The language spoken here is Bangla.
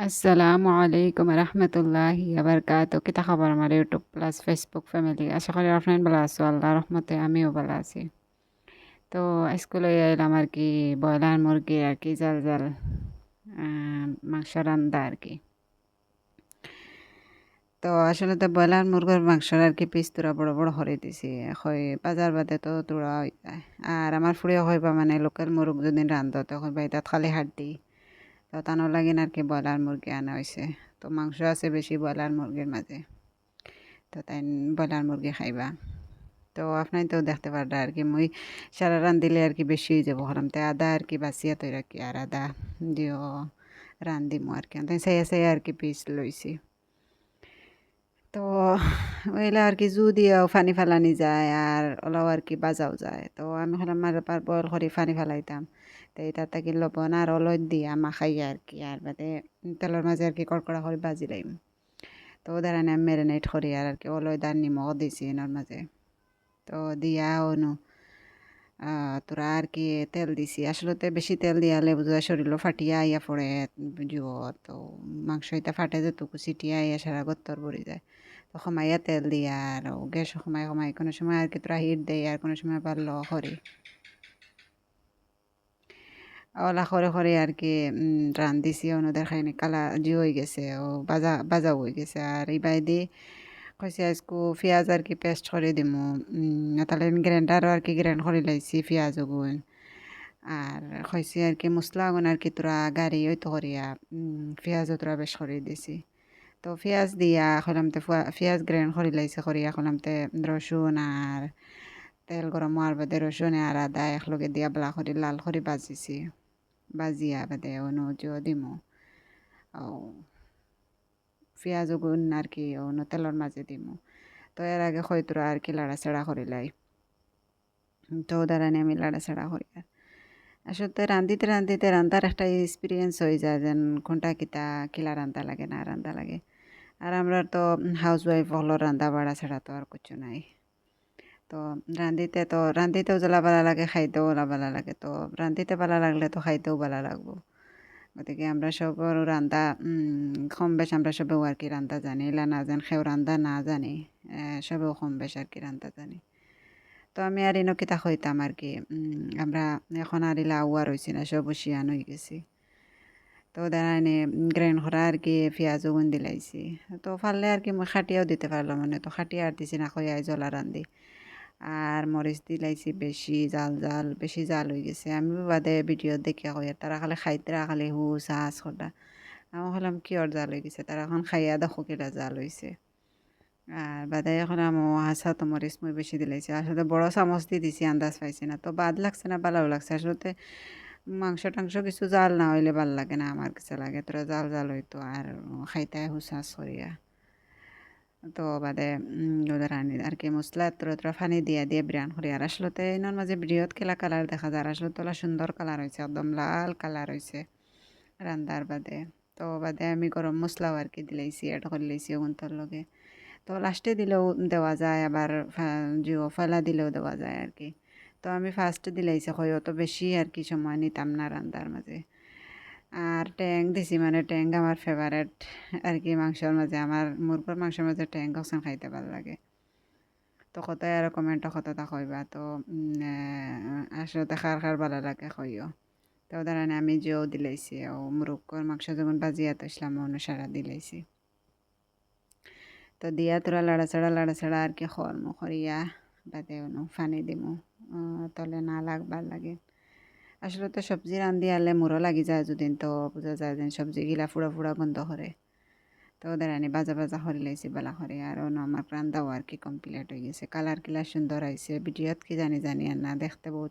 আসসালামু আলাইকুম রহমতুল্লাহি আবরকাত কিতা খবর আমার ইউটিউব প্লাস ফেসবুক ফ্যামিলি আশা করি আপনার ভালো আছো আল্লাহ রহমতে আমিও ভালো আছি তো স্কুলে এলাম আর কি ব্রয়লার মুরগি আর কি জাল জাল মাংস রান্দা আর কি তো আসলে তো ব্রয়লার মুরগির মাংসর আর কি পিস তোরা বড় বড় হরে দিছি হয় বাজার বাদে তো তোরা আর আমার ফুড়িও হইবা মানে লোকাল মুরগ যদি রান্ধ তো হইবা তাত খালি হাড্ডি তো তানো লাগিন আর কি ব্রয়লার মুরগি আনা হয়েছে তো মাংস আছে বেশি ব্রয়লার মুরগির মাঝে। তো তাই ব্রয়লার মুরগি খাইবা। তো আপনার তো দেখতে পারডা আর কি মুই সারা রান দিলে আর কি বেশি হয়ে যাব হলাম তাই আদা আর কি বাঁচিয়া তৈ রাখি আর আদা দিও রান দিমো আর কি তাই চাইয়া চাইয়া আর কি পিস লইছি। তো ওইলা আর কি জু দিয়েও ফানি ফেলানি যায় আর ওলাও আর কি বাজাও যায়। তো আমি হলাম মার বয়ল করে ফানি ফেলাইতাম। এটা থাকি লবণ আর অলদ দিয়া মাখাই আর কি আর বাদে তেলের মাঝে আর কি কড়কড়া করে বাজি লাইম। তো ওদের আমি ম্যারিনেট করি আর কি অলদ আর নিমখ দিছি এনার মাঝে তো দিয়া অনু তোরা আর কি তেল দিছি। আসলে বেশি তেল দিয়ালে বুঝা শরীরও ফাটিয়া আইয়া পড়ে দিব তো মাংস এটা ফাটে যেটুকু চিটিয়া আইয়া সারা গত্তর পড়ে যায়। তো সমাইয়া তেল দিয়া আর গ্যাস সময় সময় কোনো সময় আর কি তোরা হিট দেয় আর কোনো সময় পারল করি ওলা করে করে আর কি রান্ধিছি ওনাদের খাইনি কালা জি হয়ে গেছে ও বাজা বাজা হয়ে গেছে আর এই বাইদি কইছে আজকু পেঁয়াজ আর কি পেস্ট করে দিমু তাহলে গ্রাইন্ডারও আর কি গ্রাইন্ড করে লাইছি পেঁয়াজ গুণ আর কইছে আর কি মশলা গুণ আর কি তোরা গাড়ি ওই তো করিয়া পেঁয়াজও তোরা বেশ করে দিছি তো পেঁয়াজ দিয়া খলামতে পেঁয়াজ গ্রাইন্ড করে লাইছে করিয়া খলামতে রসুন আর তেল গরম হওয়ার বাদে রসুন আর আদা একলগে দিয়া বলা করে লাল করে বাজিছি বাজিয়া বাদে অনুজো দিমু পেঁয়াজ গুণ আর কি অনু তেলের মাঝে দিমু তো এর আগে হয়তোরা আর কি লাড়াচাড়া করিলাই তো দাঁড়ানি আমি লাড়াচাড়া করি আর আসলে রান্ধিতে রান্ধিতে রান্ধার একটা এক্সপিরিয়েন্স হয়ে যায় যেন কোনটা কিতা কিলা রান্ধা লাগে না রান্ধা লাগে আর আমরা তো হাউস ওয়াইফ হলো রান্ধা বাড়া ছাড়া তো আর কিছু নাই তো রান্ধিতে তো রান্ধিতেও জ্বালা ভালো লাগে, খাইতেও ওলা ভালো লাগে। তো রান্ধিতে ভালো লাগলে তো খাইতেও ভালো লাগবো। গতিকে আমরা সব রান্ধা কম বেশ আমরা সবেও আর কি রান্ধা জানি। এলা না জান সেও রান্ধা না জানি সবেও কম বেশ আর কি রান্ধা জানি। তো আমি আর ইনো কিতা হইতাম আর কি আমরা এখন আর ইলা আউয়া রয়েছি না, সব শিয়ান হয়ে গেছি। তো দাঁড়ানি গ্রাইন্ড করা আর কি পেঁয়াজও গুণ দিলাইছি। তো ফাললে আর কি মই খাটিয়াও দিতে পারলাম মানে তো খাটিয়া আর দিছি না খয়াই জলা রান্ধি আর মরিচ দিলাইছি বেশি জাল জাল, বেশি জাল হয়ে গেছে। আমি বাদে ভিডিও দেখে কই তারা খালি খাইতে খালি হু চাষ করা আমি হলাম কিয়র জাল হয়ে গেছে, তারা এখন খাইয়া দেখো কিলা জাল হয়েছে আর বাদে এখন আমি হাসা তো মরিচ মই বেশি দিলাইছি আসলে বড় চামচ দিয়ে দিছি, আন্দাজ পাইছি না। তো বাদ লাগছে না ভালো লাগছে। আসলে মাংস টাংস কিছু জাল না হইলে ভালো লাগে না, আমার কাছে লাগে। তোরা জাল জাল হইতো আর খাইতে হুসাস করিয়া তো বাদে আনি আর কি মশলা তোরা তোরা ফানি দিয়া দিয়ে বিরান করি আর আসলে এনার মাঝে বৃহৎ খেলা কালার দেখা যায়। আর আসলে তোলা সুন্দর কালার হয়েছে একদম লাল কালার হয়েছে রান্দার বাদে। তো বাদে আমি গরম মশলাও আর কি দিলাইছি অ্যাড করে লাইছি ওগুনটার লগে। তো লাস্টে দিলেও দেওয়া যায় আবার জিও ফেলা দিলেও দেওয়া যায় আর কি। তো আমি ফার্স্ট দিলাইছি হয় অত বেশি আর কি সময় নিতাম না রান্দার মাঝে আর ট্যাং দিছি মানে ট্যাং আমার ফেভারেট আর কি মাংসর মাঝে। আমার মুরগোর মাংসের মাঝে ট্যাং কখন খাইতে ভালো লাগে। তো কত আর কমেন্ট কতটা কইবা। তো আসলে খার খার ভালো লাগে কইও। তো ধরেন আমি যেও দিলাইছি, ও মুরগোর মাংস যখন বাজিয়া তো ইসলাম অনুসারা দিলাইছি। তো দিয়া তোরা লাড়াচাড়া লাড়াচাড়া আর কি খরম করিয়া বাদে ফানি দিমু। তলে না লাগবার লাগে। আসলে তো সবজি রান্ধি আলে মুরো লাগি যায় যদিন, তো বোঝা যায় যে সবজিগিলা ফুড়া ফুড়া বন্ধ করে। তো ওদের আনি বাজা বাজা হরি লাইছে, বেলা হরে। আর অন্য আমার রান্দাও আর কি কমপ্লিট হয়ে গেছে। কালার কিলা সুন্দর আইছে, ভিডিওত কি জানি জানি আর না দেখতে বহুত